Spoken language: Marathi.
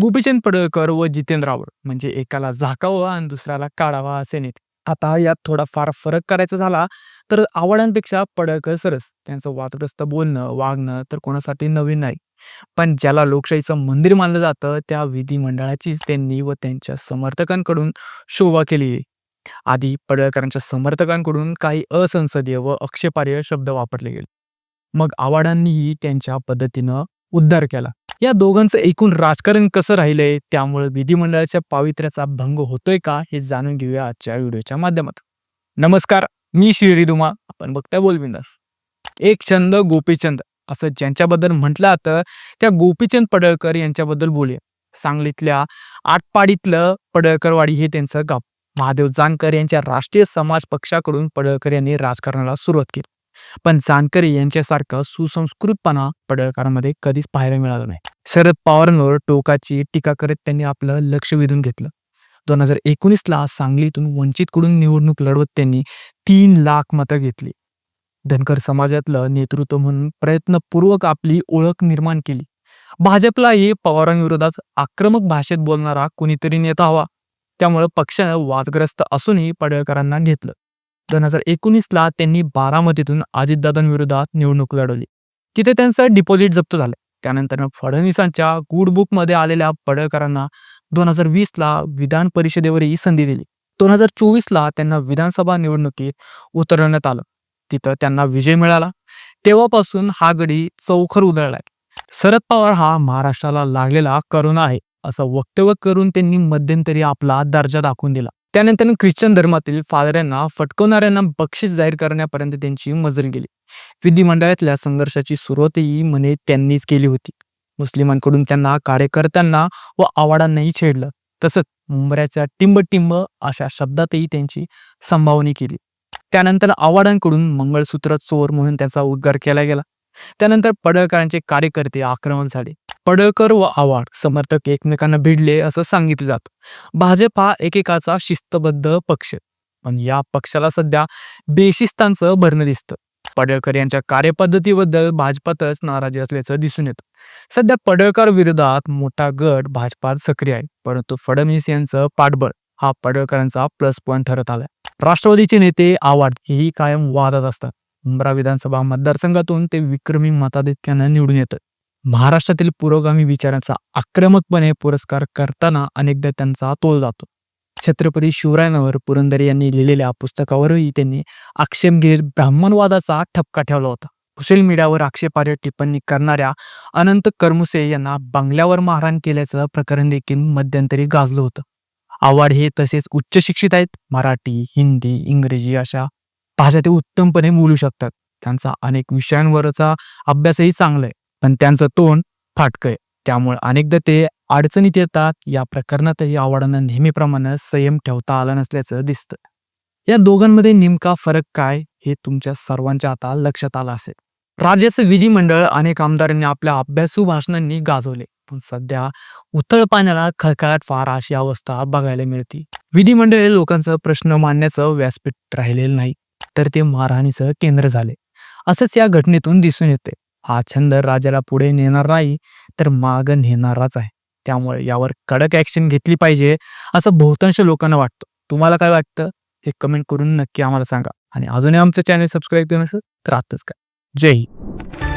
गोपीचंद पडळकर व जितेंद्र रावळ. म्हणजे एकाला झाकावं आणि दुसऱ्याला काढावा असे नेते. आता यात थोडाफार फरक करायचा झाला तर आवडांपेक्षा पडळकर सरस. त्यांचं वादग्रस्त बोलणं वागणं तर कोणासाठी नवीन नाही. पण ज्याला लोकशाहीचं मंदिर मानलं जातं त्या विधिमंडळाचीच त्यांनी व त्यांच्या समर्थकांकडून शोभा केली. आधी पडळकरांच्या समर्थकांकडून काही असंसदीय व आक्षेपार्ह शब्द वापरले गेले. मग आव्हाडांनीही त्यांच्या पद्धतीनं उद्धार केला. या दोघांचं एकूण राजकारण कसं राहिलंय? त्यामुळे विधिमंडळाच्या पावित्र्याचा भंग होतोय का? हे जाणून घेऊया आजच्या व्हिडिओच्या माध्यमातून. नमस्कार मी श्री दुमा आपण बघताय बोलबिंदास. एक छंद गोपीचंद असं ज्यांच्याबद्दल म्हटलं तर त्या गोपीचंद पडळकर यांच्याबद्दल बोलूया. सांगलीतल्या आटपाडीतलं पडळकरवाडी हे त्यांचं गाव. महादेव जानकर यांच्या राष्ट्रीय समाज पक्षाकडून पडळकर यांनी राजकारणाला सुरुवात केली. पण जानकर यांच्यासारखं सुसंस्कृतपणा पडळकरांमध्ये कधीच पाहायला मिळालं नाही. शरद पवारांवर टोकाची टीका करत त्यांनी आपलं लक्ष वेधून घेतलं. दोन हजार एकोणीसला सांगलीतून वंचितकडून निवडणूक लढवत त्यांनी तीन लाख मतं घेतली. धनकर समाजातलं नेतृत्व म्हणून प्रयत्नपूर्वक आपली ओळख निर्माण केली. भाजपला हे पवारांविरोधात आक्रमक भाषेत बोलणारा कोणीतरी नेता हवा. त्यामुळे पक्षानं वादग्रस्त असूनही पडळकरांना घेतलं. दोन हजार एकोणीसला त्यांनी बारामतीतून अजितदादांविरोधात निवडणूक लढवली. तिथे त्यांचं डिपॉझिट जप्त झालं. त्यानंतर फडणवीसांच्या गुड बुकमध्ये आलेल्या पडळकरांना दोन हजार वीसला विधान परिषदेवर ही संधी दिली. दोन हजार चोवीसला त्यांना विधानसभा निवडणुकीत उतरवण्यात आलं. तिथं त्यांना विजय मिळाला. तेव्हापासून हा गडी चौखर उधळलाय. शरद पवार हा महाराष्ट्राला लागलेला करोना आहे असं वक्तव्य करून त्यांनी मध्यंतरी आपला दर्जा दाखवून दिला. त्यानंतर ख्रिश्चन धर्मातील फादऱ्यांना फटकवणाऱ्यांना बक्षीस जाहीर करण्यापर्यंत त्यांची मजल गेली. विधिमंडळातल्या संघर्षाची सुरुवातही म्हणे त्यांनीच केली होती. मुस्लिमांकडून त्यांना कार्यकर्त्यांना व आवाडांनाही छेडलं. तसंच मुंबऱ्याच्या टिंब अशा शब्दातही त्यांची संभावनी केली. त्यानंतर आवाडांकडून मंगळसूत्र चोर म्हणून त्याचा उद्गार केला गेला. त्यानंतर पडळकरांचे कार्यकर्ते आक्रमण झाले. पडळकर व आव्हाड समर्थक एकमेकांना भिडले असं सांगितलं जातं. भाजप हा एकेकाचा शिस्तबद्ध पक्ष. पण या पक्षाला सध्या बेशिस्तांचं भरणं दिसतं. पडळकर यांच्या कार्यपद्धतीबद्दल भाजपातच नाराजी असल्याचं दिसून येतं. सध्या पडळकर विरोधात मोठा गट भाजपात सक्रिय आहे. परंतु फडणवीस यांचं पाठबळ हा पडळकरांचा प्लस पॉईंट ठरत आलाय. राष्ट्रवादीचे नेते आव्हाड हेही कायम वादात असतात. उमरा विधानसभा मतदारसंघातून ते विक्रमी मताधिक्यानं निवडून येतात. महाराष्ट्रातील पुरोगामी विचारांचा आक्रमकपणे पुरस्कार करताना अनेकदा त्यांचा तोल जातो. छत्रपती शिवरायांवर पुरंदरे यांनी लिहिलेल्या पुस्तकावरही त्यांनी आक्षेप घेत ब्राह्मणवादाचा ठपका ठेवला होता. सोशल मीडियावर आक्षेपार्ह टिप्पणी करणाऱ्या अनंत करमुसे यांना बंगल्यावर मारहाण केल्याचं प्रकरण देखील मध्यंतरी गाजलं होतं. आव्हाड हे तसेच उच्च शिक्षित आहेत. मराठी हिंदी इंग्रजी अशा भाषा ते उत्तमपणे बोलू शकतात. त्यांचा अनेक विषयांवरचा अभ्यासही चांगला आहे. पण त्यांचं तोंड फाटकं आहे त्यामुळे अनेकदा ते अडचणीत येतात. या प्रकरणातही आव्हाडांना नेहमीप्रमाणे संयम ठेवता आला नसल्याचं दिसतं. या दोघांमध्ये नेमका फरक काय हे तुमच्या सर्वांच्या आता लक्षात आलं असेल. राज्याचं विधिमंडळ अनेक आमदारांनी आपल्या अभ्यासू भाषणांनी गाजवले. पण सध्या उथळ पाण्याला खळखळाट फार अशी अवस्था बघायला मिळते. विधिमंडळ हे लोकांचं प्रश्न मांडण्याचं व्यासपीठ राहिलेलं नाही तर ते मारहाणीचं केंद्र झाले. असंच या घटनेतून दिसून येते हा छंद राजाला पुढे नेणार नाही तर माग नेणाराच आहे. त्यामुळे यावर कडक ऍक्शन घेतली पाहिजे असं बहुतांश लोकांना वाटतं. तुम्हाला काय वाटतं? हे कमेंट करून नक्की आम्हाला सांगा. आणि अजूनही आमचं चॅनल सबस्क्राईब केलं नसेल तर आत्ताच काय जय हिंद.